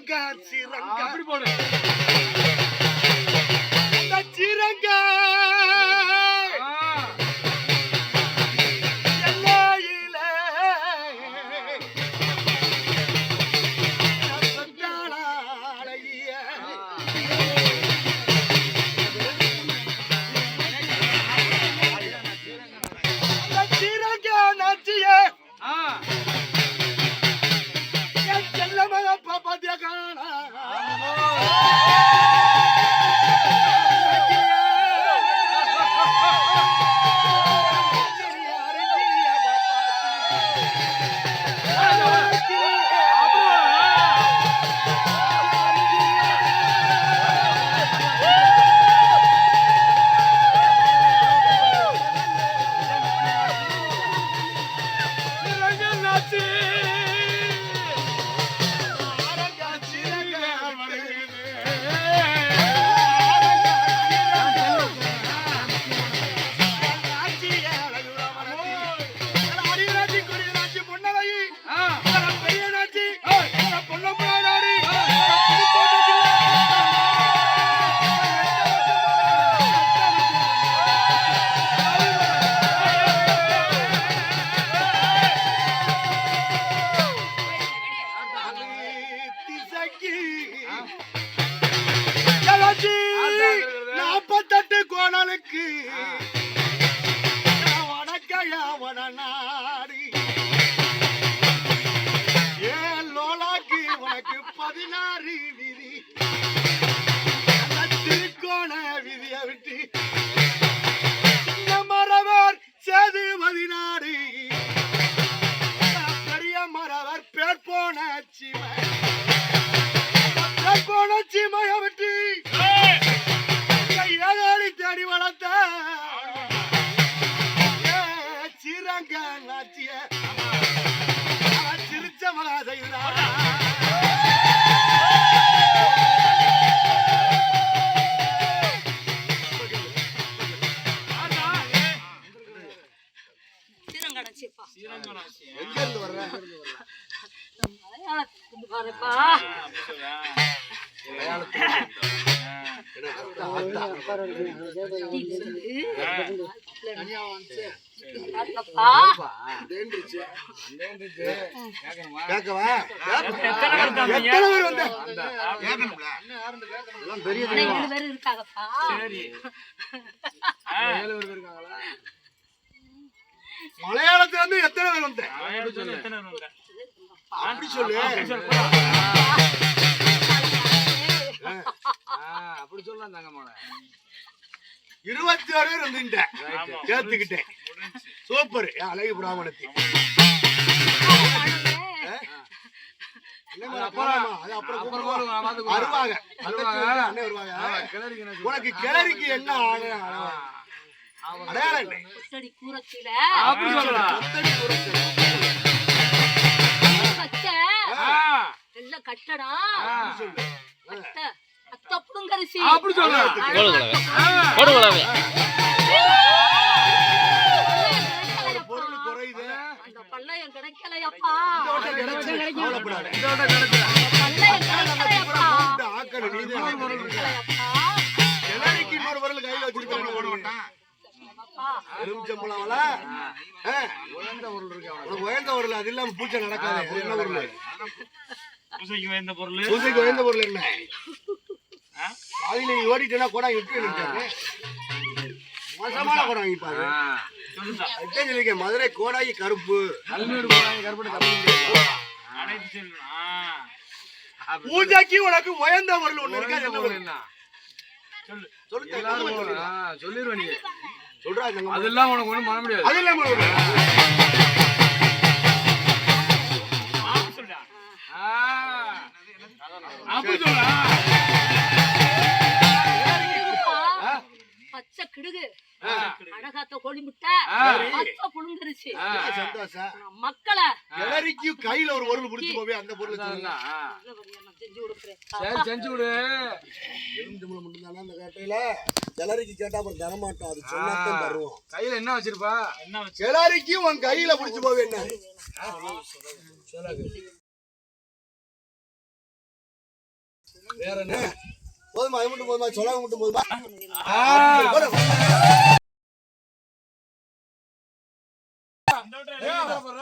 ஆரங்க சிறங்க அப்படி போடு. நாச்சிய அவன் சிரிச்ச மகா செய்தா மலையாளத்துக்கு பாருப்பா. பாருப்பா மலையாளத்துல இருந்து எத்தனை பேர் வந்த? மலையாளத்துல எத்தனை பேர் வந்தாங்க? அப்படி சொல்லு. அப்படி சொல்லு. அப்படி சொல்லலாம் தங்கமான இருபத்தி ஆறு பேர் வந்துட்டேன். சேர்த்துக்கிட்டேன் சூப்பர். அழகு பிராமணத்தி. உனக்கு கிளறிக்கு என்ன அடையாளம் இல்லை கொத்தடி அப்படி பொருள் குறையுது. அந்த பள்ளையம் கிடைக்கலையப்பா. இதோட கிடைக்கலையப்பா. இந்த கிளறிக்கு இன்னொரு பொருள் கையில எலுமிச்சம்பழம்ல? உயர்ந்த பொருள் இருக்கு அவனுக்கு. உனக்கு உயர்ந்த பொருள் அது இல்லாம பூச்சை நடக்காது. என்ன பொருள் பூசைக்கு வேந்த பொருள். பூசைக்கு உயர்ந்த பொருள் என்ன? பாதியில நீ ஓடிட்டேன்னா கூட விட்டு மோசமான கூட வாங்கிப்பாரு சொல்லிருக்கேன் மதுரை கோடாயி கருப்பு. பூஜைக்கு உனக்கு உயர்ந்த பொருள் ஒண்ணு இருக்கா அது என்ன பொருள்? என்ன? சொல்லு. சொல்லு எல்லாரும் தங்கம்மா, போகணும். ஆ, சொல்லிருவ நீ. சொல்றா தங்கம்மா. அதெல்லாம் உனக்கு ஒண்ணும் பண்ண முடியாது. அது இல்லாம ஒரு- அப்படி. ஆ. அப்படி சொல்லா கோழி முட்டை. சந்தோஷம். மக்களை. கையில ஒரு பொருள் பிடிச்சு போவே அந்த பொருள் சொல்லுங்க. நான் செஞ்சு கொடுக்குறேன். சரி செஞ்சு விடு எலுமிச்சம்பழம் மட்டும்தானே அந்த கேட்டையில கிளறிக்கு கேட்டா அப்புறம் தரமாட்டோம். அது சொன்னாத்தான் தருவோம். கையில என்ன வச்சிருப்பா? என்ன வச்சு? கிளறிக்கு உன் கையில பிடிச்சு போவே என்ன? வேற என்ன? போதுமா அது மட்டும் போதுமா? சொல்லாம மட்டும் போதுமா? yeah. enough of that.